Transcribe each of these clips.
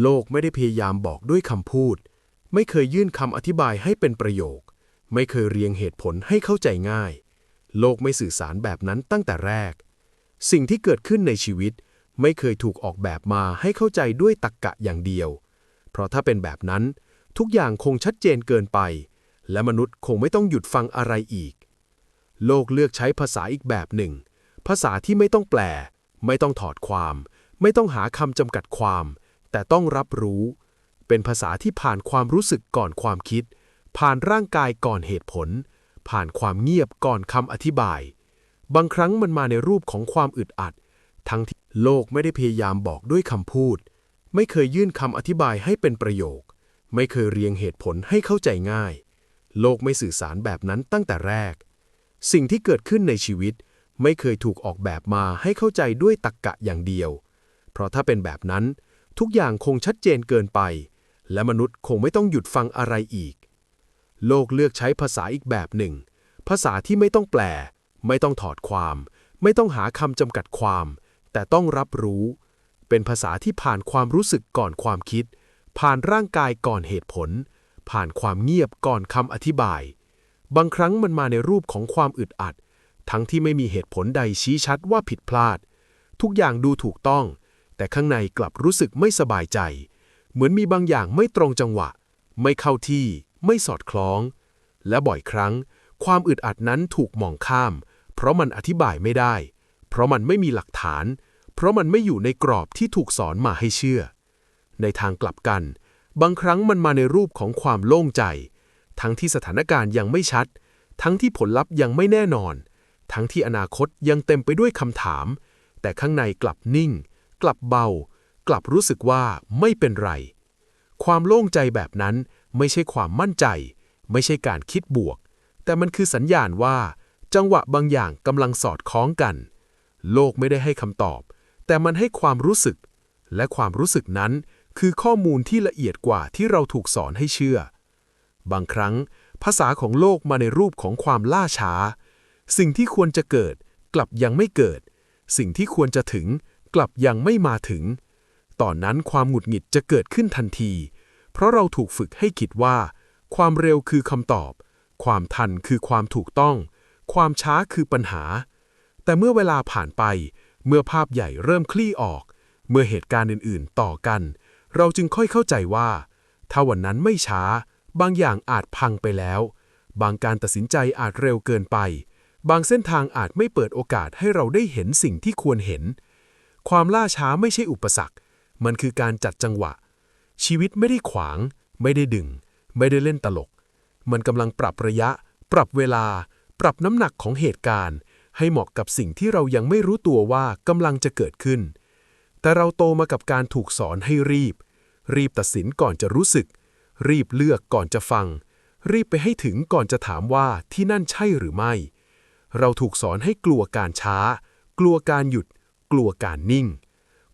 โลกไม่ได้พยายามบอกด้วยคำพูด ไม่เคยยื่นคำอธิบายให้เป็นประโยค ไม่เคยเรียงเหตุผลให้เข้าใจง่าย โลกไม่สื่อสารแบบนั้นตั้งแต่แรก สิ่งที่เกิดขึ้นในชีวิต ไม่เคยถูกออกแบบมาให้เข้าใจด้วยตรรกกะอย่างเดียว เพราะถ้าเป็นแบบนั้น ทุกอย่างคงชัดเจนเกินไป และมนุษย์คงไม่ต้องหยุดฟังอะไรอีก โลกเลือกใช้ภาษาอีกแบบหนึ่ง ภาษาที่ไม่ต้องแปล ไม่ต้องถอดความ ไม่ต้องหาคำจำกัดความ แต่ต้องรับรู้ เป็นภาษาที่ผ่านความรู้สึกก่อนความคิด ผ่านร่างกายก่อนเหตุผล ผ่านความเงียบก่อนคำอธิบาย บางครั้งมันมาในรูปของความอึดอัด ทั้งที่โลกไม่ได้พยายามบอกด้วยคำพูด ไม่เคยยื่นคำอธิบายให้เป็นประโยค ไม่เคยเรียงเหตุผลให้เข้าใจง่าย โลกไม่สื่อสารแบบนั้นตั้งแต่แรก สิ่งที่เกิดขึ้นในชีวิตไม่เคยถูกออกแบบมาให้เข้าใจด้วยตรรกกะอย่างเดียว เพราะถ้าเป็นแบบนั้น ทุกอย่างคงชัดเจนเกินไป และมนุษย์คงไม่ต้องหยุดฟังอะไรอีก โลกเลือกใช้ภาษาอีกแบบหนึ่ง ภาษาที่ไม่ต้องแปล ไม่ต้องถอดความ ไม่ต้องหาคำจำกัดความ แต่ต้องรับรู้ เป็นภาษาที่ผ่านความรู้สึกก่อนความคิด ผ่านร่างกายก่อนเหตุผล ผ่านความเงียบก่อนคำอธิบาย บางครั้งมันมาในรูปของความอึดอัด ทั้งที่ไม่มีเหตุผลใดชี้ชัดว่าผิดพลาด ทุกอย่างดูถูกต้อง แต่ข้างในกลับรู้สึกไม่สบายใจ เหมือนมีบางอย่างไม่ตรงจังหวะ ไม่เข้าที่ ไม่สอดคล้อง และบ่อยครั้ง ความอึดอัดนั้นถูกมองข้าม เพราะมันอธิบายไม่ได้ เพราะมันไม่มีหลักฐาน เพราะมันไม่อยู่ในกรอบที่ถูกสอนมาให้เชื่อ ในทางกลับกัน บางครั้งมันมาในรูปของความโล่งใจ ทั้งที่สถานการณ์ยังไม่ชัด ทั้งที่ผลลัพธ์ยังไม่แน่นอน ทั้งที่อนาคตยังเต็มไปด้วยคำถาม แต่ข้างในกลับนิ่ง กลับเบา กลับรู้สึกว่าไม่เป็นไร ความโล่งใจแบบนั้นไม่ใช่ความมั่นใจ ไม่ใช่การคิดบวก แต่มันคือสัญญาณว่า จังหวะบางอย่างกำลังสอดคล้องกัน โลกไม่ได้ให้คำตอบ แต่มันให้ความรู้สึก และความรู้สึกนั้นคือข้อมูลที่ละเอียดกว่าที่เราถูกสอนให้เชื่อ บางครั้ง ภาษาของโลกมาในรูปของความล่าช้า สิ่งที่ควรจะเกิดกลับยังไม่เกิด สิ่งที่ควรจะถึง กลับยังไม่มาถึง ตอนนั้นความหงุดหงิดจะเกิดขึ้นทันที เพราะเราถูกฝึกให้คิดว่า ความเร็วคือคำตอบ ความทันคือความถูกต้อง ความช้าคือปัญหา แต่เมื่อเวลาผ่านไป เมื่อภาพใหญ่เริ่มคลี่ออก เมื่อเหตุการณ์อื่น ๆ ต่อกัน เราจึงค่อยเข้าใจว่า ถ้าวันนั้นไม่ช้า บางอย่างอาจพังไปแล้ว บางการตัดสินใจอาจเร็วเกินไปบางเส้นทางอาจไม่เปิดโอกาสให้เราได้เห็นสิ่งที่ควรเห็น ความล่าช้าไม่ใช่อุปสรรค มันคือการจัดจังหวะ ชีวิตไม่ได้ขวาง ไม่ได้ดึง ไม่ได้เล่นตลก มันกำลังปรับระยะ ปรับเวลา ปรับน้ำหนักของเหตุการณ์ ให้เหมาะกับสิ่งที่เรายังไม่รู้ตัวว่ากำลังจะเกิดขึ้น แต่เราโตมากับการถูกสอนให้รีบ รีบตัดสินก่อนจะรู้สึก รีบเลือกก่อนจะฟัง รีบไปให้ถึงก่อนจะถามว่าที่นั่นใช่หรือไม่ เราถูกสอนให้กลัวการช้า กลัวการหยุด กลัวการนิ่ง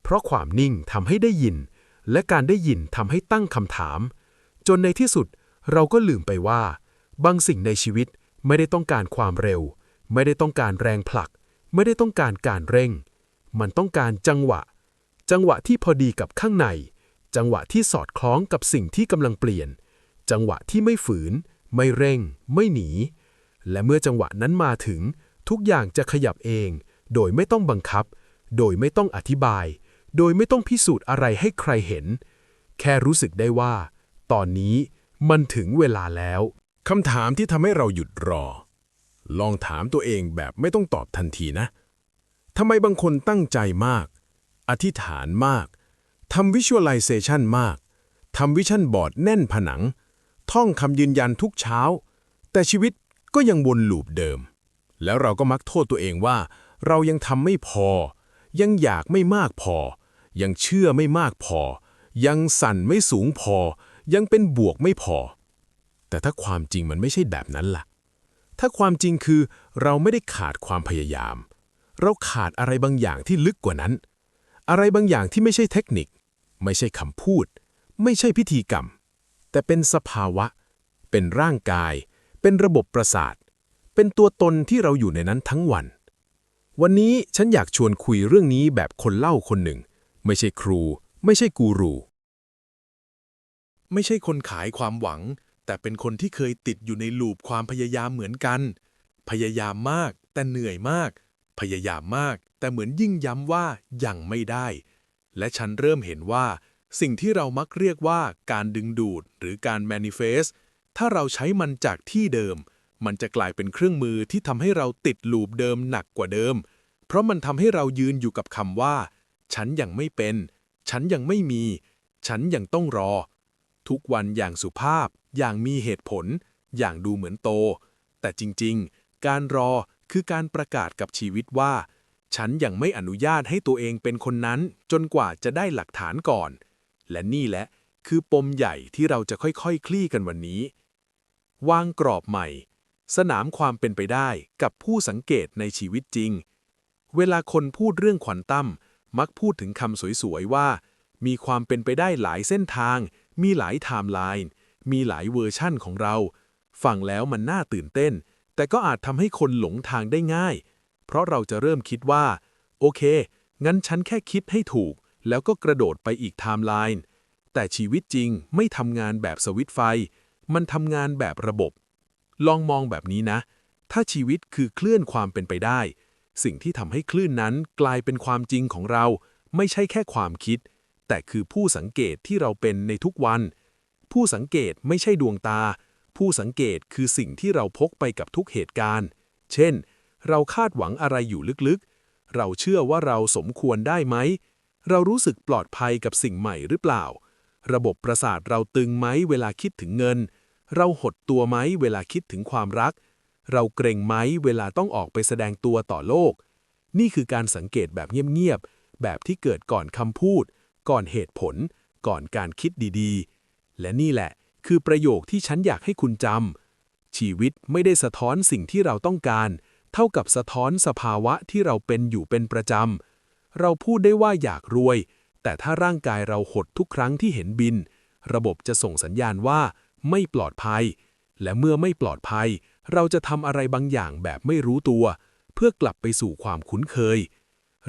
เพราะความนิ่งทำให้ได้ยิน และการได้ยินทำให้ตั้งคำถาม จนในที่สุดเราก็ลืมไปว่า บางสิ่งในชีวิตไม่ได้ต้องการความเร็ว ไม่ได้ต้องการแรงผลัก ไม่ได้ต้องการการเร่ง มันต้องการจังหวะ จังหวะที่พอดีกับข้างใน จังหวะที่สอดคล้องกับสิ่งที่กำลังเปลี่ยน จังหวะที่ไม่ฝืน ไม่เร่ง ไม่หนี และเมื่อจังหวะนั้นมาถึง ทุกอย่างจะขยับเอง โดยไม่ต้องบังคับ โดยไม่ต้องอธิบาย โดยไม่ต้องพิสูจน์อะไรให้ใครเห็น แค่รู้สึกได้ว่า ตอนนี้มันถึงเวลาแล้วคำถามที่ทำให้เราหยุดรอ ลองถามตัวเองแบบไม่ต้องตอบทันทีนะทำไมบางคนตั้งใจมาก อธิษฐานมากทำ visualization มากทำวิชั่นบอร์ดแน่นผนัง ท่องคำยืนยันทุกเช้า แต่ชีวิตก็ยังวนลูปเดิม แล้วเราก็มักโทษตัวเองว่า เรายังทำไม่พอ ยังอยากไม่มากพอ ยังเชื่อไม่มากพอ ยังสั่นไม่สูงพอ ยังเป็นบวกไม่พอ แต่ถ้าความจริงมันไม่ใช่แบบนั้นล่ะ ถ้าความจริงคือเราไม่ได้ขาดความพยายาม เราขาดอะไรบางอย่างที่ลึกกว่านั้น อะไรบางอย่างที่ไม่ใช่เทคนิค ไม่ใช่คำพูด ไม่ใช่พิธีกรรม แต่เป็นสภาวะ เป็นร่างกาย เป็นระบบประสาท เป็นตัวตนที่เราอยู่ในนั้นทั้งวัน วันนี้ฉันอยากชวนคุยเรื่องนี้แบบคนเล่าคนหนึ่ง ไม่ใช่ครู ไม่ใช่กูรู ไม่ใช่คนขายความหวัง แต่เป็นคนที่เคยติดอยู่ในลูปความพยายามเหมือนกัน พยายามมาก แต่เหนื่อยมาก พยายามมาก แต่เหมือนยิ่งย้ำว่ายังไม่ได้ และฉันเริ่มเห็นว่า สิ่งที่เรามักเรียกว่าการดึงดูดหรือการ manifest ถ้าเราใช้มันจากที่เดิม มันจะกลายเป็นเครื่องมือที่ทำให้เราติดลูปเดิมหนักกว่าเดิม เพราะมันทำให้เรายืนอยู่กับคำว่า ฉันยังไม่เป็น ฉันยังไม่มี ฉันยังต้องรอ ทุกวันอย่างสุภาพ อย่างมีเหตุผล อย่างดูเหมือนโต แต่จริงๆ การรอคือการประกาศกับชีวิตว่า ฉันยังไม่อนุญาตให้ตัวเองเป็นคนนั้น จนกว่าจะได้หลักฐานก่อน และนี่แหละคือปมใหญ่ที่เราจะค่อยๆคคลี่กันวันนี้ วางกรอบใหม่ สนามความเป็นไปได้กับผู้สังเกตในชีวิตจริง เวลาคนพูดเรื่องควอนตัมมักพูดถึงคำสวยๆว่า มีความเป็นไปได้หลายเส้นทาง มีหลายไทม์ไลน์ มีหลายเวอร์ชั่นของเรา ฟังแล้วมันน่าตื่นเต้น แต่ก็อาจทำให้คนหลงทางได้ง่าย เพราะเราจะเริ่มคิดว่า โอเค งั้นฉันแค่คิดให้ถูก แล้วก็กระโดดไปอีกไทม์ไลน์ แต่ชีวิตจริงไม่ทำงานแบบสวิตไฟ มันทำงานแบบระบบ ลองมองแบบนี้นะ ถ้าชีวิตคือคลื่นความเป็นไปได้ สิ่งที่ทำให้คลื่นนั้นกลายเป็นความจริงของเรา ไม่ใช่แค่ความคิด แต่คือผู้สังเกตที่เราเป็นในทุกวัน ผู้สังเกตไม่ใช่ดวงตา ผู้สังเกตคือสิ่งที่เราพกไปกับทุกเหตุการณ์ เช่น เราคาดหวังอะไรอยู่ลึกๆ เราเชื่อว่าเราสมควรได้ไหม เรารู้สึกปลอดภัยกับสิ่งใหม่หรือเปล่า ระบบประสาทเราตึงไหมเวลาคิดถึงเงิน เราหดตัวไหมเวลาคิดถึงความรัก เราเกรงไหมเวลาต้องออกไปแสดงตัวต่อโลก นี่คือการสังเกตแบบเงียบๆ แบบที่เกิดก่อนคำพูด ก่อนเหตุผล ก่อนการคิดดีๆ และนี่แหละ คือประโยคที่ฉันอยากให้คุณจำชีวิตไม่ได้สะท้อนสิ่งที่เราต้องการ เท่ากับสะท้อนสภาวะที่เราเป็นอยู่เป็นประจำเราพูดได้ว่าอยากรวย แต่ถ้าร่างกายเราหดทุกครั้งที่เห็นบิน ระบบจะส่งสัญญาณว่า ไม่ปลอดภัย และเมื่อไม่ปลอดภัย เราจะทำอะไรบางอย่างแบบไม่รู้ตัว เพื่อกลับไปสู่ความคุ้นเคย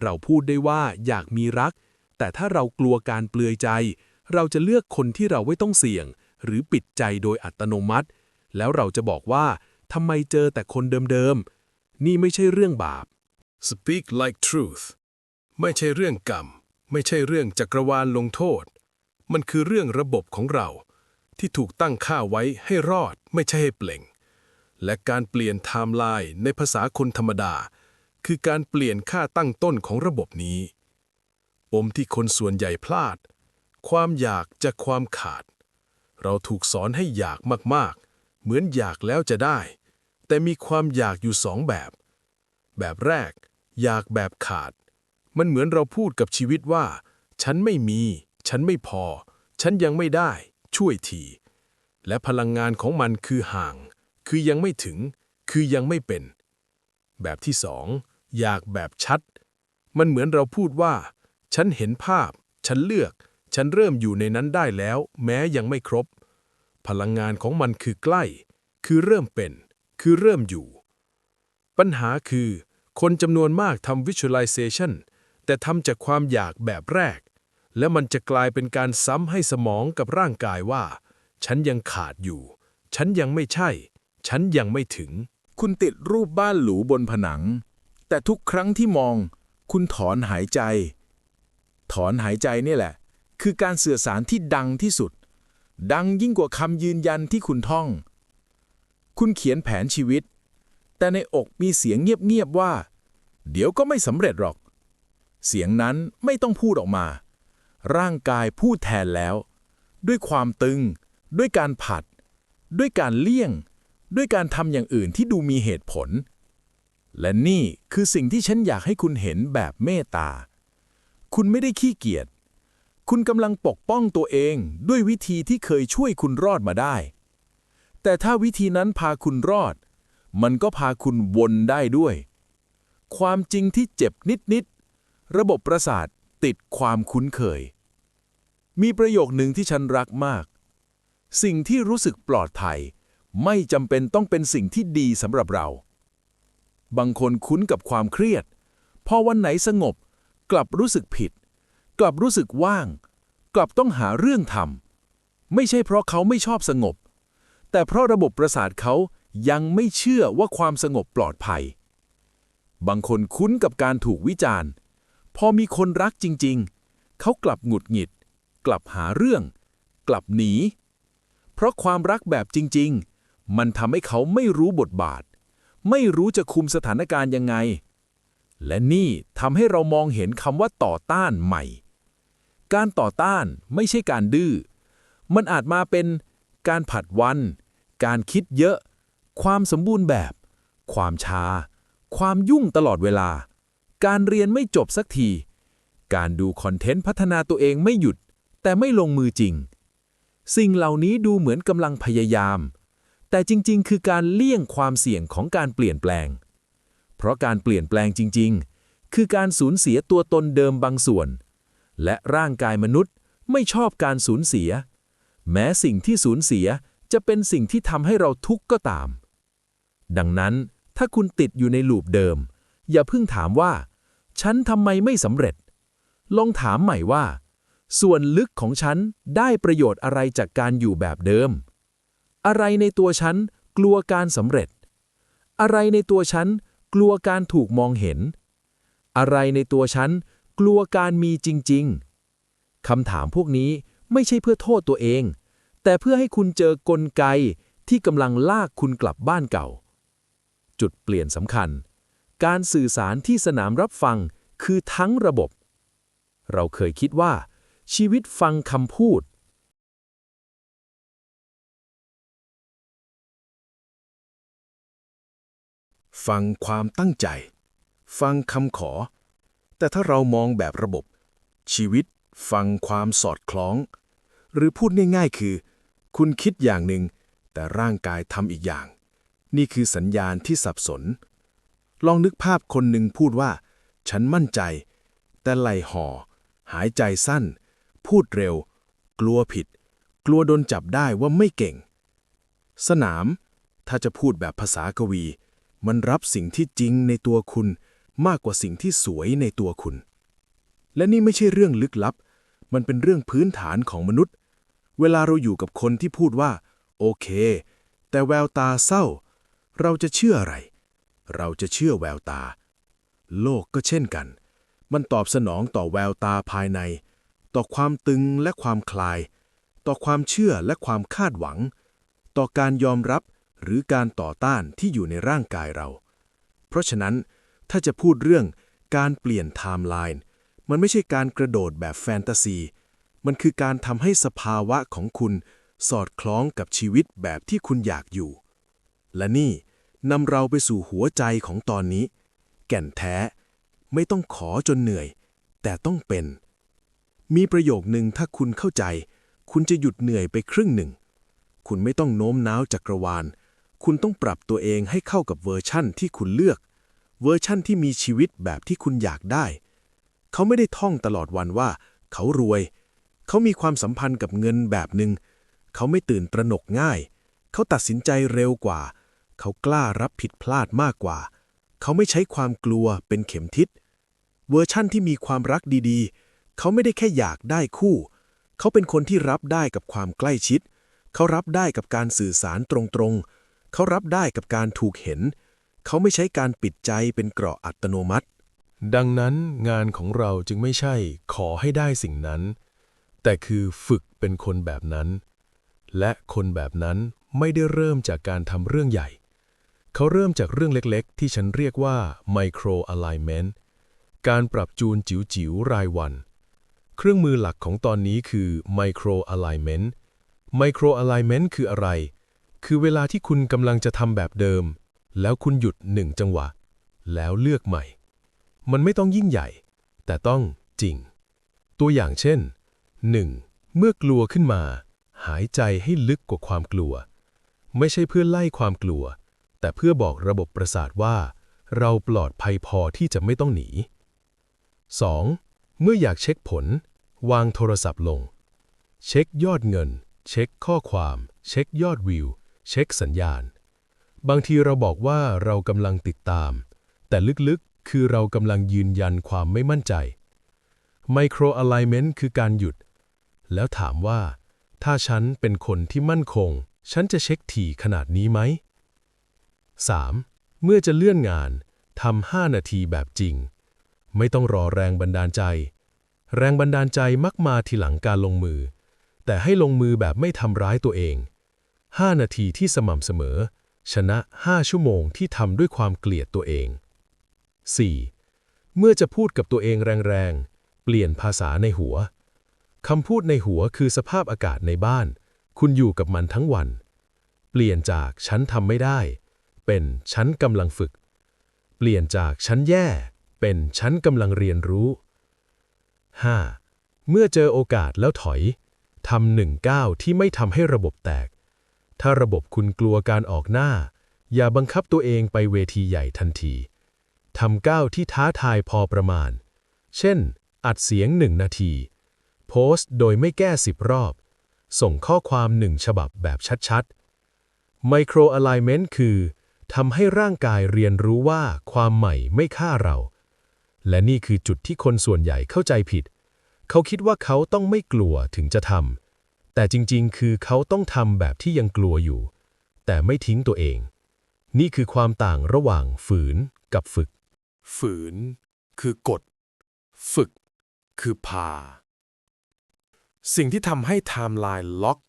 เราพูดได้ว่าอยากมีรัก แต่ถ้าเรากลัวการเปลือยใจ เราจะเลือกคนที่เราไม่ต้องเสี่ยง หรือปิดใจโดยอัตโนมัติ แล้วเราจะบอกว่าทำไมเจอแต่คนเดิมๆ นี่ไม่ใช่เรื่องบาป Speak like truth ไม่ใช่เรื่องกรรม ไม่ใช่เรื่องจักรวาลลงโทษ มันคือเรื่องระบบของเรา ที่ถูกตั้งค่าไว้ให้รอดไม่ใช่ให้เปล่ง และการเปลี่ยนไทม์ไลน์ในภาษาคนธรรมดา คือการเปลี่ยนค่าตั้งต้นของระบบนี้ ปมที่คนส่วนใหญ่พลาด ความอยากจากความขาด เราถูกสอนให้อยากมากๆ เหมือนอยากแล้วจะได้ แต่มีความอยากอยู่สองแบบ แบบแรก อยากแบบขาด มันเหมือนเราพูดกับชีวิตว่า ฉันไม่มี ฉันไม่พอ ฉันยังไม่ได้ ช่วยที และพลังงานของมันคือห่าง คือยังไม่ถึง คือยังไม่เป็น แบบที่สองอยากแบบชัด มันเหมือนเราพูดว่า ฉันเห็นภาพ ฉันเลือก ฉันเริ่มอยู่ในนั้นได้แล้ว แม้ยังไม่ครบ พลังงานของมันคือใกล้ คือเริ่มเป็น คือเริ่มอยู่ ปัญหาคือ คนจำนวนมากทำ visualization แต่ทำจากความอยากแบบแรก และมันจะกลายเป็นการซ้ำให้สมองกับร่างกายว่า ฉันยังขาดอยู่ ฉันยังไม่ใช่ ฉันยังไม่ถึง คุณติดรูปบ้านหรูบนผนัง แต่ทุกครั้งที่มอง คุณถอนหายใจ ถอนหายใจนี่แหละ คือการสื่อสารที่ดังที่สุด ดังยิ่งกว่าคำยืนยันที่คุณท่อง คุณเขียนแผนชีวิต แต่ในอกมีเสียงเงียบๆว่า เดี๋ยวก็ไม่สำเร็จหรอก เสียงนั้นไม่ต้องพูดออกมา ร่างกายพูดแทนแล้ว ด้วยความตึง ด้วยการผัด ด้วยการเลี่ยง ด้วยการทำอย่างอื่นที่ดูมีเหตุผล และนี่คือสิ่งที่ฉันอยากให้คุณเห็นแบบเมตตา คุณไม่ได้ขี้เกียจ คุณกำลังปกป้องตัวเองด้วยวิธีที่เคยช่วยคุณรอดมาได้ แต่ถ้าวิธีนั้นพาคุณรอด มันก็พาคุณวนได้ด้วย ความจริงที่เจ็บนิดๆระบบประสาท ติดความคุ้นเคย มีประโยคหนึ่งที่ฉันรักมาก สิ่งที่รู้สึกปลอดภัย ไม่จำเป็นต้องเป็นสิ่งที่ดีสำหรับเรา บางคนคุ้นกับความเครียด พอวันไหนสงบ กลับรู้สึกผิด กลับรู้สึกว่าง กลับต้องหาเรื่องทำไม่ใช่เพราะเขาไม่ชอบสงบ แต่เพราะระบบประสาทเขายังไม่เชื่อว่าความสงบปลอดภัย บางคนคุ้นกับการถูกวิจารณ์ พอมีคนรักจริงๆ เขากลับหงุดหงิด กลับหาเรื่อง กลับหนี เพราะความรักแบบจริงๆ มันทำให้เขาไม่รู้บทบาท ไม่รู้จะคุมสถานการณ์ยังไง และนี่ทำให้เรามองเห็นคำว่าต่อต้านใหม่ การต่อต้านไม่ใช่การดื้อ มันอาจมาเป็นการผัดวัน การคิดเยอะ ความสมบูรณ์แบบ ความชา ความยุ่งตลอดเวลา การเรียนไม่จบสักที การดูคอนเทนต์พัฒนาตัวเองไม่หยุด แต่ไม่ลงมือจริง สิ่งเหล่านี้ดูเหมือนกำลังพยายาม แต่จริง ๆ คือการเลี่ยงความเสี่ยงของการเปลี่ยนแปลง เพราะการเปลี่ยนแปลงจริง ๆ คือการสูญเสียตัวตนเดิมบางส่วน และร่างกายมนุษย์ไม่ชอบการสูญเสีย แม้สิ่งที่สูญเสียจะเป็นสิ่งที่ทำให้เราทุกข์ก็ตาม ดังนั้นถ้าคุณติดอยู่ในลูปเดิม อย่าเพิ่งถามว่า ฉันทำไมไม่สำเร็จ ลองถามใหม่ว่า ส่วนลึกของฉันได้ประโยชน์อะไรจากการอยู่แบบเดิม อะไรในตัวฉันกลัวการสำเร็จ อะไรในตัวฉันกลัวการถูกมองเห็น อะไรในตัวฉันกลัวการมีจริง ๆคำถามพวกนี้ไม่ใช่เพื่อโทษตัวเอง แต่เพื่อให้คุณเจอกลไกที่กำลังลากคุณกลับบ้านเก่า จุดเปลี่ยนสำคัญ การสื่อสารที่สนามรับฟังคือทั้งระบบ เราเคยคิดว่า ชีวิตฟังคำพูด ฟังความตั้งใจ ฟังคำขอ แต่ถ้าเรามองแบบระบบ ชีวิตฟังความสอดคล้อง หรือพูดง่ายๆคือ คุณคิดอย่างหนึ่ง แต่ร่างกายทำอีกอย่าง นี่คือสัญญาณที่สับสน ลองนึกภาพคนหนึ่งพูดว่า ฉันมั่นใจ แต่ไหลห่อ หายใจสั้น พูดเร็ว กลัวผิด กลัวโดนจับได้ว่าไม่เก่ง สนาม ถ้าจะพูดแบบภาษากวี มันรับสิ่งที่จริงในตัวคุณ มากกว่าสิ่งที่สวยในตัวคุณ และนี่ไม่ใช่เรื่องลึกลับ มันเป็นเรื่องพื้นฐานของมนุษย์ เวลาเราอยู่กับคนที่พูดว่า โอเค แต่แววตาเศร้า เราจะเชื่ออะไร เราจะเชื่อแววตา โลกก็เช่นกัน มันตอบสนองต่อแววตาภายใน ต่อความตึงและความคลาย ต่อความเชื่อและความคาดหวัง ต่อการยอมรับหรือการต่อต้านที่อยู่ในร่างกายเรา เพราะฉะนั้นถ้าจะพูดเรื่องการเปลี่ยนไทม์ไลน์มันไม่ใช่การกระโดดแบบแฟนตาซี มันคือการทำให้สภาวะของคุณสอดคล้องกับชีวิตแบบที่คุณอยากอยู่ และนี่ นำเราไปสู่หัวใจของตอนนี้ แก่นแท้ ไม่ต้องขอจนเหนื่อย แต่ต้องเป็น มีประโยคหนึ่งถ้าคุณเข้าใจ คุณจะหยุดเหนื่อยไปครึ่งหนึ่ง คุณไม่ต้องโน้มน้าวจักรวาล คุณต้องปรับตัวเองให้เข้ากับเวอร์ชั่นที่คุณเลือก เวอร์ชั่นที่มีชีวิตแบบที่คุณอยากได้ เขาไม่ได้ท่องตลอดวันว่า เขารวย เขามีความสัมพันธ์กับเงินแบบหนึ่งเขาไม่ตื่นตระหนกง่าย เขาตัดสินใจเร็วกว่า เขากล้ารับผิดพลาดมากกว่า เขาไม่ใช้ความกลัวเป็นเข็มทิศ เวอร์ชั่นที่มีความรักดีๆ เขาไม่ได้แค่อยากได้คู่ เขาเป็นคนที่รับได้กับความใกล้ชิด เขารับได้กับการสื่อสารตรงๆ เขารับได้กับการถูกเห็น เขาไม่ใช้การปิดใจเป็นเกราะอัตโนมัติ ดังนั้นงานของเราจึงไม่ใช่ขอให้ได้สิ่งนั้น แต่คือฝึกเป็นคนแบบนั้น และคนแบบนั้นไม่ได้เริ่มจากการทำเรื่องใหญ่ เขาเริ่มจากเรื่องเล็กๆ ที่ฉันเรียกว่า micro alignment การปรับจูนจิ๋วๆ รายวัน เครื่องมือหลักของตอนนี้คือ micro alignment micro alignment คืออะไร คือเวลาที่คุณกำลังจะทำแบบเดิม แล้วคุณหยุดหนึ่งจังหวะ แล้วเลือกใหม่ มันไม่ต้องยิ่งใหญ่ แต่ต้องจริง ตัวอย่างเช่น 1. เมื่อกลัวขึ้นมา หายใจให้ลึกกว่าความกลัว ไม่ใช่เพื่อไล่ความกลัว แต่เพื่อบอกระบบประสาทว่า เราปลอดภัยพอที่จะไม่ต้องหนี 2. เมื่ออยากเช็คผล วางโทรศัพท์ลง เช็คยอดเงิน เช็คข้อความ เช็คยอดวิว เช็คสัญญาณ บางทีเราบอกว่าเรากำลังติดตาม แต่ลึกๆ คือเรากำลังยืนยันความไม่มั่นใจ Micro Alignment คือการหยุด แล้วถามว่า ถ้าฉันเป็นคนที่มั่นคง ฉันจะเช็คถี่ขนาดนี้ไหม 3. เมื่อจะเลื่อนงานทำ5นาทีแบบจริง ไม่ต้องรอแรงบันดาลใจ แรงบันดาลใจมักมาทีหลังการลงมือ แต่ให้ลงมือแบบไม่ทำร้ายตัวเอง 5 นาทีที่สม่ำเสมอ ชนะ 5 ชั่วโมงที่ทำด้วยความเกลียดตัวเอง 4. เมื่อจะพูดกับตัวเองแรงๆ เปลี่ยนภาษาในหัว คำพูดในหัวคือสภาพอากาศในบ้าน คุณอยู่กับมันทั้งวัน เปลี่ยนจากฉันทำไม่ได้ เป็นฉันกำลังฝึก เปลี่ยนจากฉันแย่ เป็นฉันกำลังเรียนรู้ 5. เมื่อเจอโอกาสแล้วถอยทำหนึ่งก้าวที่ไม่ทำให้ระบบแตก ถ้าระบบคุณกลัวการออกหน้า อย่าบังคับตัวเองไปเวทีใหญ่ทันทีทำก้าวที่ท้าทายพอประมาณ เช่น อัดเสียงหนึ่งนาที โพสต์โดยไม่แก้สิบรอบ ส่งข้อความหนึ่งฉบับแบบชัดๆ Micro Alignment คือ ทำให้ร่างกายเรียนรู้ว่าความใหม่ไม่ฆ่าเรา และนี่คือจุดที่คนส่วนใหญ่เข้าใจผิด เขาคิดว่าเขาต้องไม่กลัวถึงจะทำ แต่จริงๆ คือเขาต้องทำแบบที่ยังกลัวอยู่ แต่ไม่ทิ้งตัวเอง นี่คือความต่างระหว่างฝืนกับฝึก ฝืน คือกฎฝึก คือพา สิ่งที่ทำให้ไทม์ไลน์ล็อก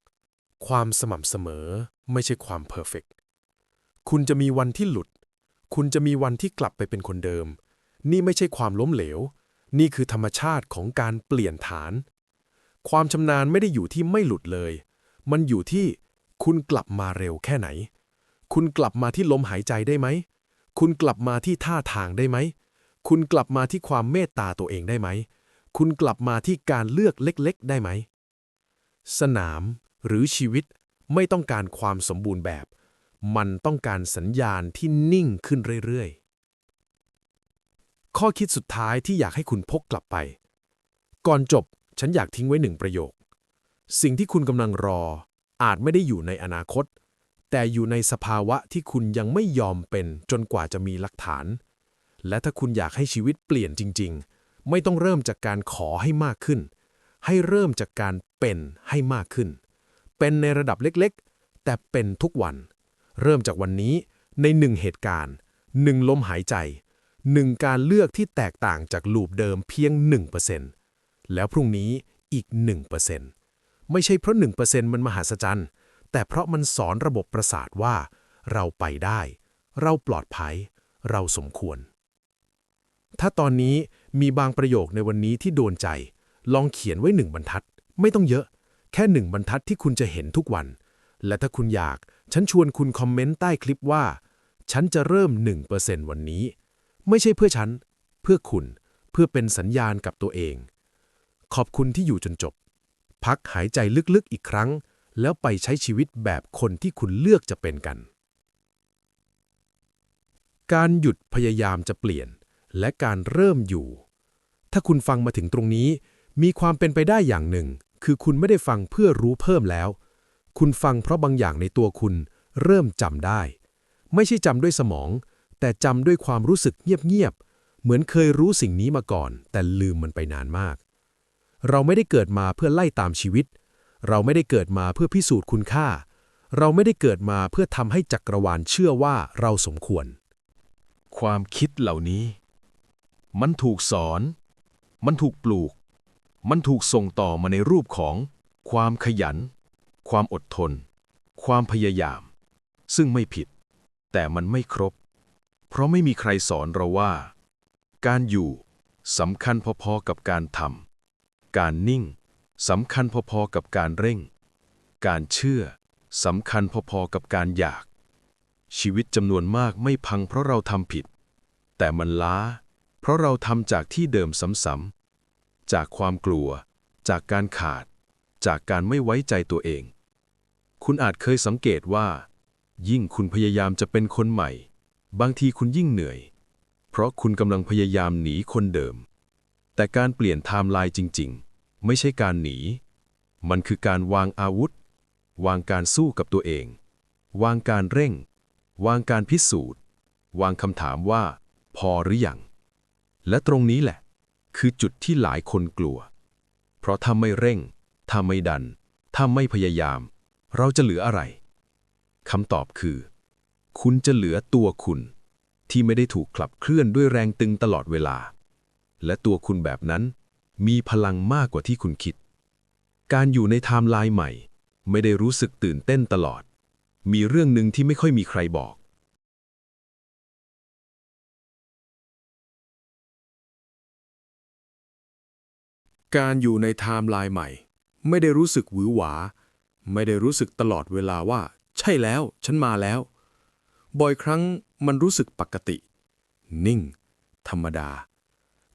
ความสม่ำเสมอไม่ใช่ความเพอร์เฟกต คุณจะมีวันที่หลุด คุณจะมีวันที่กลับไปเป็นคนเดิม นี่ไม่ใช่ความล้มเหลว นี่คือธรรมชาติของการเปลี่ยนฐาน ความชำนาญไม่ได้อยู่ที่ไม่หลุดเลย มันอยู่ที่คุณกลับมาเร็วแค่ไหน คุณกลับมาที่ลมหายใจได้ไหม คุณกลับมาที่ท่าทางได้ไหม คุณกลับมาที่ความเมตตาตัวเองได้ไหม คุณกลับมาที่การเลือกเล็ก ๆ ได้ไหม สนามหรือชีวิตไม่ต้องการความสมบูรณ์แบบ มันต้องการสัญญาณที่นิ่งขึ้นเรื่อยๆ ข้อคิดสุดท้ายที่อยากให้คุณพกกลับไป ก่อนจบฉันอยากทิ้งไว้หนึ่งประโยค สิ่งที่คุณกำลังรอ อาจไม่ได้อยู่ในอนาคต แต่อยู่ในสภาวะที่คุณยังไม่ยอมเป็นจนกว่าจะมีหลักฐาน และถ้าคุณอยากให้ชีวิตเปลี่ยนจริง ๆ ไม่ต้องเริ่มจากการขอให้มากขึ้น ให้เริ่มจากการเป็นให้มากขึ้น เป็นในระดับเล็กๆ แต่เป็นทุกวัน เริ่มจากวันนี้ในหนึ่งเหตุการณ์หนึ่งลมหายใจหนึ่งการเลือกที่แตกต่างจากลูปเดิมเพียง 1%แล้วพรุ่งนี้อีก 1%ไม่ใช่เพราะ 1%มันมหัศจรรย์ แต่เพราะมันสอนระบบประสาทว่า เราไปได้ เราปลอดภัย เราสมควร ถ้าตอนนี้มีบางประโยคในวันนี้ที่โดนใจ ลองเขียนไว้หนึ่งบรรทัด ไม่ต้องเยอะ แค่หนึ่งบรรทัดที่คุณจะเห็นทุกวัน และถ้าคุณอยาก ฉันชวนคุณคอมเมนต์ใต้คลิปว่า ฉันจะเริ่ม 1%วันนี้ ไม่ใช่เพื่อฉัน เพื่อคุณ เพื่อเป็นสัญญาณกับตัวเอง ขอบคุณที่อยู่จนจบ พักหายใจลึกๆอีกครั้ง แล้วไปใช้ชีวิตแบบคนที่คุณเลือกจะเป็นกัน การหยุดพยายามจะเปลี่ยน และการเริ่มอยู่ ถ้าคุณฟังมาถึงตรงนี้ มีความเป็นไปได้อย่างหนึ่ง คือคุณไม่ได้ฟังเพื่อรู้เพิ่มแล้ว คุณฟังเพราะบางอย่างในตัวคุณเริ่มจำได้ ไม่ใช่จำด้วยสมอง แต่จำด้วยความรู้สึกเงียบๆ เหมือนเคยรู้สิ่งนี้มาก่อน แต่ลืมมันไปนานมาก เราไม่ได้เกิดมาเพื่อไล่ตามชีวิต เราไม่ได้เกิดมาเพื่อพิสูจน์คุณค่า เราไม่ได้เกิดมาเพื่อทำให้จักรวาลเชื่อว่าเราสมควร ความคิดเหล่านี้ มันถูกสอน มันถูกปลูก มันถูกส่งต่อมาในรูปของความขยัน ความอดทน ความพยายาม ซึ่งไม่ผิด แต่มันไม่ครบ เพราะไม่มีใครสอนเราว่า การอยู่สำคัญพอๆกับการทำการนิ่งสำคัญพอๆกับการเร่ง การเชื่อสำคัญพอๆกับการอยาก ชีวิตจำนวนมากไม่พังเพราะเราทำผิด แต่มันล้า เพราะเราทำจากที่เดิมซ้ำๆจากความกลัว จากการขาด จากการไม่ไว้ใจตัวเอง คุณอาจเคยสังเกตว่า ยิ่งคุณพยายามจะเป็นคนใหม่ บางทีคุณยิ่งเหนื่อย เพราะคุณกำลังพยายามหนีคนเดิม แต่การเปลี่ยนไทม์ไลน์จริง ๆ ไม่ใช่การหนี มันคือการวางอาวุธ วางการสู้กับตัวเอง วางการเร่ง วางการพิสูจน์ วางคำถามว่า พอหรือยัง และตรงนี้แหละ คือจุดที่หลายคนกลัว เพราะถ้าไม่เร่ง ถ้าไม่ดัน ถ้าไม่พยายาม เราจะเหลืออะไรคำตอบคือ คุณจะเหลือตัวคุณ ที่ไม่ได้ถูกขับเคลื่อนด้วยแรงตึงตลอดเวลา และตัวคุณแบบนั้น มีพลังมากกว่าที่คุณคิด การอยู่ในไทม์ไลน์ใหม่ ไม่ได้รู้สึกตื่นเต้นตลอด มีเรื่องหนึ่งที่ไม่ค่อยมีใครบอกการอยู่ในไทม์ไลน์ใหม่ ไม่ได้รู้สึกหวือหวา ไม่ได้รู้สึกตลอดเวลาว่า ใช่แล้ว ฉันมาแล้ว บ่อยครั้งมันรู้สึกปกติ นิ่ง ธรรมดา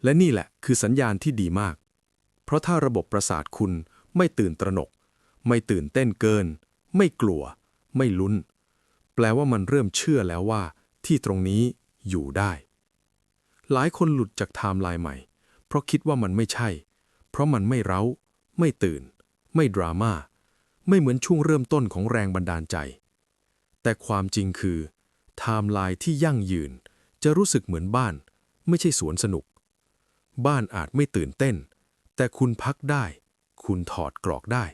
และนี่แหละคือสัญญาณที่ดีมาก เพราะถ้าระบบประสาทคุณไม่ตื่นตระหนก ไม่ตื่นเต้นเกิน ไม่กลัว ไม่ลุ้น แปลว่ามันเริ่มเชื่อแล้วว่า ที่ตรงนี้อยู่ได้ หลายคนหลุดจากไทม์ไลน์ใหม่ เพราะคิดว่ามันไม่ใช่ เพราะมันไม่เร้า ไม่ตื่น ไม่ดราม่า ไม่เหมือนช่วงเริ่มต้นของแรงบันดาลใจ แต่ความจริงคือไทม์ไลน์ที่ยั่งยืนจะรู้สึกเหมือนบ้าน ไม่ใช่สวนสนุก บ้านอาจไม่ตื่นเต้น แต่คุณพักได้ คุณถอดกรอกได้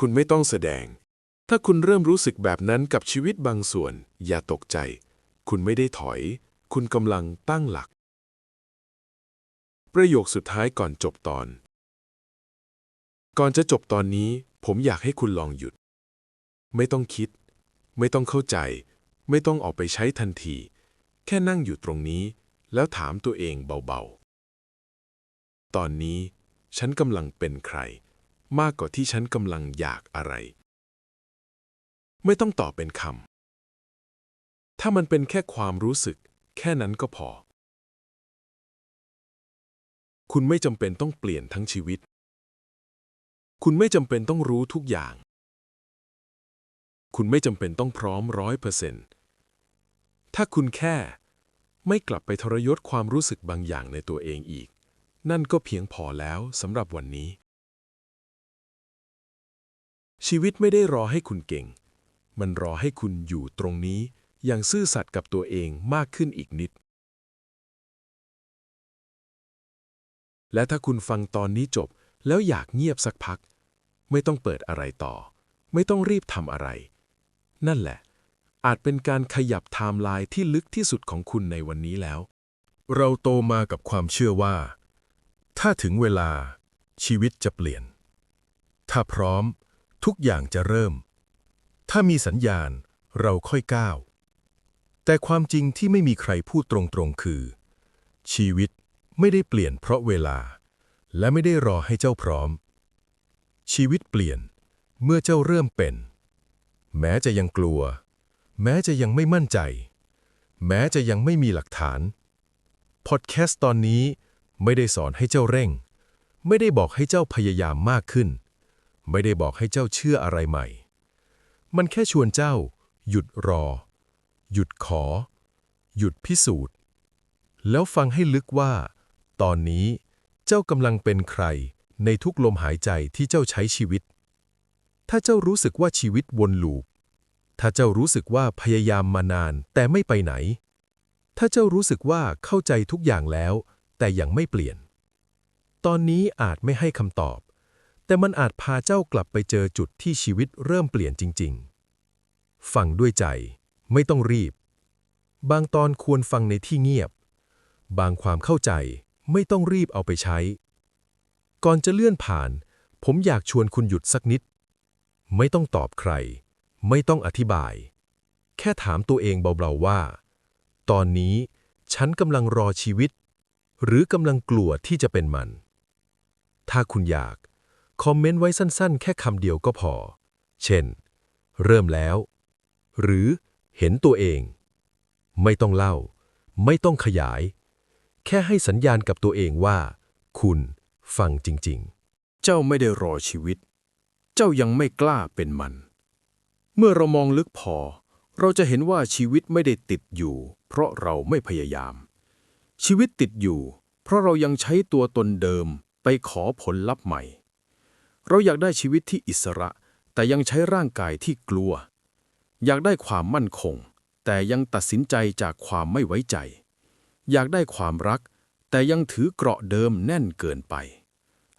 คุณไม่ต้องแสดง ถ้าคุณเริ่มรู้สึกแบบนั้นกับชีวิตบางส่วน อย่าตกใจ คุณไม่ได้ถอย คุณกำลังตั้งหลัก ประโยคสุดท้ายก่อนจบตอน ก่อนจะจบตอนนี้ผมอยากให้คุณลองหยุด ไม่ต้องคิด ไม่ต้องเข้าใจ ไม่ต้องออกไปใช้ทันที แค่นั่งอยู่ตรงนี้ แล้วถามตัวเองเบาๆ ตอนนี้ฉันกำลังเป็นใคร มากกว่าที่ฉันกำลังอยากอะไร ไม่ต้องตอบเป็นคำถ้ามันเป็นแค่ความรู้สึก แค่นั้นก็พอ คุณไม่จำเป็นต้องเปลี่ยนทั้งชีวิต คุณไม่จำเป็นต้องรู้ทุกอย่าง คุณไม่จำเป็นต้องพร้อมร้อยเปอร์เซนต์ถ้าคุณแค่ไม่กลับไปทรยศความรู้สึกบางอย่างในตัวเองอีก นั่นก็เพียงพอแล้วสำหรับวันนี้ ชีวิตไม่ได้รอให้คุณเก่ง มันรอให้คุณอยู่ตรงนี้ อย่างซื่อสัตย์กับตัวเองมากขึ้นอีกนิด และถ้าคุณฟังตอนนี้จบแล้วอยากเงียบสักพัก ไม่ต้องเปิดอะไรต่อ ไม่ต้องรีบทำอะไร นั่นแหละ อาจเป็นการขยับไทม์ไลน์ที่ลึกที่สุดของคุณในวันนี้แล้ว เราโตมากับความเชื่อว่า ถ้าถึงเวลาชีวิตจะเปลี่ยน ถ้าพร้อม ทุกอย่างจะเริ่ม ถ้ามีสัญญาณเราค่อยก้าว แต่ความจริงที่ไม่มีใครพูดตรงๆคือ ชีวิตไม่ได้เปลี่ยนเพราะเวลา และไม่ได้รอให้เจ้าพร้อม ชีวิตเปลี่ยน เมื่อเจ้าเริ่มเป็น แม้จะยังกลัว แม้จะยังไม่มั่นใจ แม้จะยังไม่มีหลักฐาน พอดแคสต์ตอนนี้ไม่ได้สอนให้เจ้าเร่ง ไม่ได้บอกให้เจ้าพยายามมากขึ้น ไม่ได้บอกให้เจ้าเชื่ออะไรใหม่ มันแค่ชวนเจ้า หยุดรอ หยุดขอ หยุดพิสูจน์ แล้วฟังให้ลึกว่า ตอนนี้เจ้ากำลังเป็นใคร ในทุกลมหายใจที่เจ้าใช้ชีวิต ถ้าเจ้ารู้สึกว่าชีวิตวนลูป ถ้าเจ้ารู้สึกว่าพยายามมานานแต่ไม่ไปไหน ถ้าเจ้ารู้สึกว่าเข้าใจทุกอย่างแล้ว แต่ยังไม่เปลี่ยน ตอนนี้อาจไม่ให้คำตอบ แต่มันอาจพาเจ้ากลับไปเจอจุดที่ชีวิตเริ่มเปลี่ยนจริง ๆ ฟังด้วยใจ ไม่ต้องรีบ บางตอนควรฟังในที่เงียบ บางความเข้าใจไม่ต้องรีบเอาไปใช้ ก่อนจะเลื่อนผ่าน ผมอยากชวนคุณหยุดสักนิด ไม่ต้องตอบใคร ไม่ต้องอธิบาย แค่ถามตัวเองเบาๆว่า ตอนนี้ฉันกำลังรอชีวิต หรือกำลังกลัวที่จะเป็นมัน ถ้าคุณอยาก คอมเมนต์ไว้สั้นๆ แค่คำเดียวก็พอ เช่น เริ่มแล้ว หรือเห็นตัวเอง ไม่ต้องเล่า ไม่ต้องขยาย แค่ให้สัญญาณกับตัวเองว่า คุณ ฟังจริงๆ เจ้าไม่ได้รอชีวิต เจ้ายังไม่กล้าเป็นมัน เมื่อเรามองลึกพอ เราจะเห็นว่าชีวิตไม่ได้ติดอยู่ เพราะเราไม่พยายาม ชีวิตติดอยู่ เพราะเรายังใช้ตัวตนเดิมไปขอผลลัพธ์ใหม่ เราอยากได้ชีวิตที่อิสระ แต่ยังใช้ร่างกายที่กลัว อยากได้ความมั่นคง แต่ยังตัดสินใจจากความไม่ไว้ใจ อยากได้ความรัก แต่ยังถือเกราะเดิมแน่นเกินไป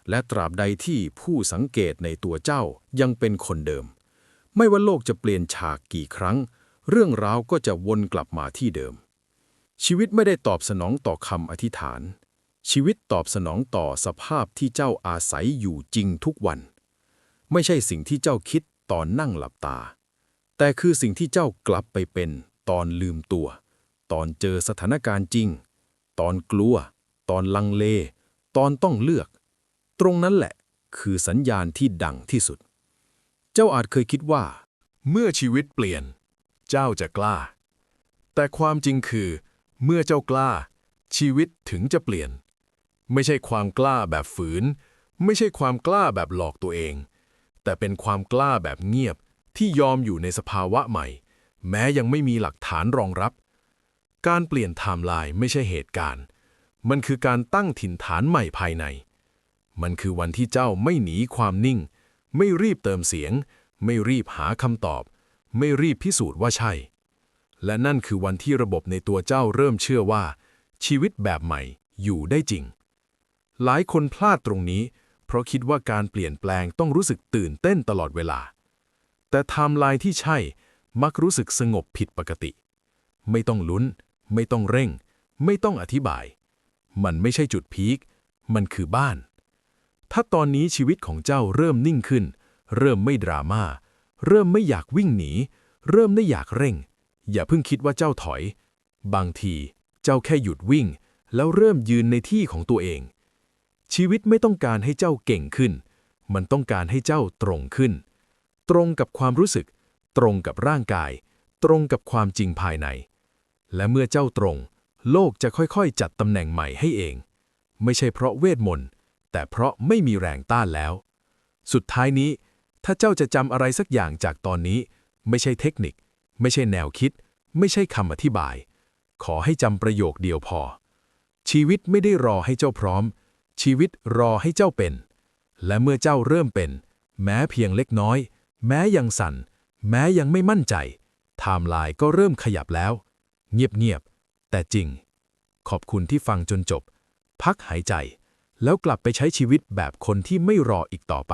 และตราบใดที่ผู้สังเกตในตัวเจ้ายังเป็นคนเดิม ไม่ว่าโลกจะเปลี่ยนฉากกี่ครั้ง เรื่องราวก็จะวนกลับมาที่เดิม ชีวิตไม่ได้ตอบสนองต่อคำอธิษฐาน ชีวิตตอบสนองต่อสภาพที่เจ้าอาศัยอยู่จริงทุกวัน ไม่ใช่สิ่งที่เจ้าคิดตอนนั่งหลับตา แต่คือสิ่งที่เจ้ากลับไปเป็นตอนลืมตัว ตอนเจอสถานการณ์จริง ตอนกลัว ตอนลังเล ตอนต้องเลือก ตรงนั้นแหละ คือสัญญาณที่ดังที่สุด เจ้าอาจเคยคิดว่า เมื่อชีวิตเปลี่ยน เจ้าจะกล้า แต่ความจริงคือ เมื่อเจ้ากล้า ชีวิตถึงจะเปลี่ยน ไม่ใช่ความกล้าแบบฝืน ไม่ใช่ความกล้าแบบหลอกตัวเอง แต่เป็นความกล้าแบบเงียบที่ยอมอยู่ในสภาวะใหม่ แม้ยังไม่มีหลักฐานรองรับ การเปลี่ยนไทม์ไลน์ไม่ใช่เหตุการณ์ มันคือการตั้งถิ่นฐานใหม่ภายใน มันคือวันที่เจ้าไม่หนีความนิ่ง ไม่รีบเติมเสียง ไม่รีบหาคำตอบ ไม่รีบพิสูจน์ว่าใช่ และนั่นคือวันที่ระบบในตัวเจ้าเริ่มเชื่อว่า ชีวิตแบบใหม่อยู่ได้จริง หลายคนพลาดตรงนี้ เพราะคิดว่าการเปลี่ยนแปลงต้องรู้สึกตื่นเต้นตลอดเวลา แต่ไทม์ไลน์ที่ใช่มักรู้สึกสงบผิดปกติ ไม่ต้องลุ้น ไม่ต้องเร่ง ไม่ต้องอธิบาย มันไม่ใช่จุดพีค มันคือบ้าน ถ้าตอนนี้ชีวิตของเจ้าเริ่มนิ่งขึ้น เริ่มไม่ดราม่า เริ่มไม่อยากวิ่งหนี เริ่มไม่อยากเร่ง อย่าเพิ่งคิดว่าเจ้าถอย บางที เจ้าแค่หยุดวิ่ง แล้วเริ่มยืนในที่ของตัวเอง ชีวิตไม่ต้องการให้เจ้าเก่งขึ้น มันต้องการให้เจ้าตรงขึ้น ตรงกับความรู้สึก ตรงกับร่างกาย ตรงกับความจริงภายใน และเมื่อเจ้าตรง โลกจะค่อยๆ จัดตำแหน่งใหม่ให้เอง ไม่ใช่เพราะเวทมนต์ แต่เพราะไม่มีแรงต้านแล้ว สุดท้ายนี้ ถ้าเจ้าจะจำอะไรสักอย่างจากตอนนี้ ไม่ใช่เทคนิค ไม่ใช่แนวคิด ไม่ใช่คำอธิบาย ขอให้จำประโยคเดียวพอ ชีวิตไม่ได้รอให้เจ้าพร้อม ชีวิตรอให้เจ้าเป็น และเมื่อเจ้าเริ่มเป็น แม้เพียงเล็กน้อย แม้ยังสั่น แม้ยังไม่มั่นใจไทม์ไลน์ก็เริ่มขยับแล้ว เงียบๆแต่จริง ขอบคุณที่ฟังจนจบ พักหายใจ แล้วกลับไปใช้ชีวิตแบบคนที่ไม่รออีกต่อไป